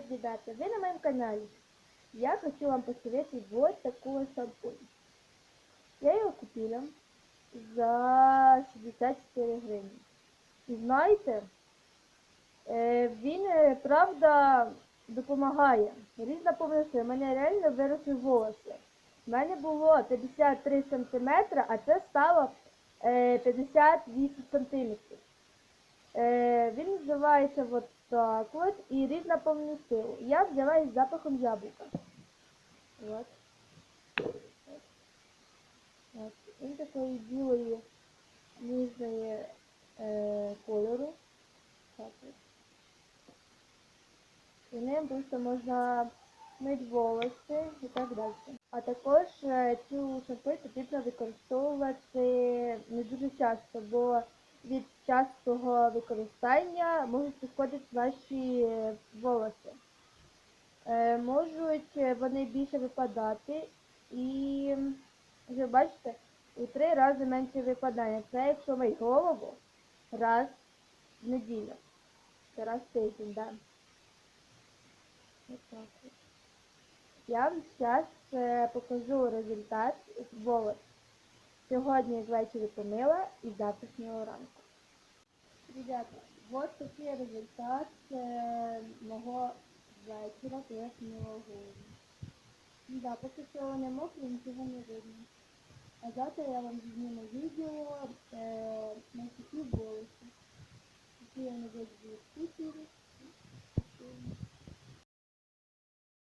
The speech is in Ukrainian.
привет, ребята! Вы на моем канале. Я хочу вам посоветовать вот такой шампунь. Я его купила за 64 гривні. І знаєте, е, він е, правда допомагає. Різна помилка, у мене реально виросли волоси. У мене було 53 см, а це стало е, 58 см. Е, він називається от так от і різна повну силу. Я взяла із запахом яблука. От. От. Він такої білої ніжної е, кольору. Так. І ним просто можна мити волоси і так далі. А також е, цю шампунь потрібно використовувати не дуже часто, бо від частого використання можуть пошкодити ваші е, волоси. Е, можуть е, вони більше випадати і, ви бачите, у три рази менше випадання. Це якщо мить голову раз в неділю. Це раз в тиждень, да. Так. Я вам зараз покажу результат волос. Сьогодні ввечері помила і завтрашнього ранку. Ребята, вот такий результат е, мого вечора, я голову. Ну Да, поки що не мокро, нічого не видно. А завтра я вам зніму відео е, на такі волоси. Такі вони будуть в Ютубі.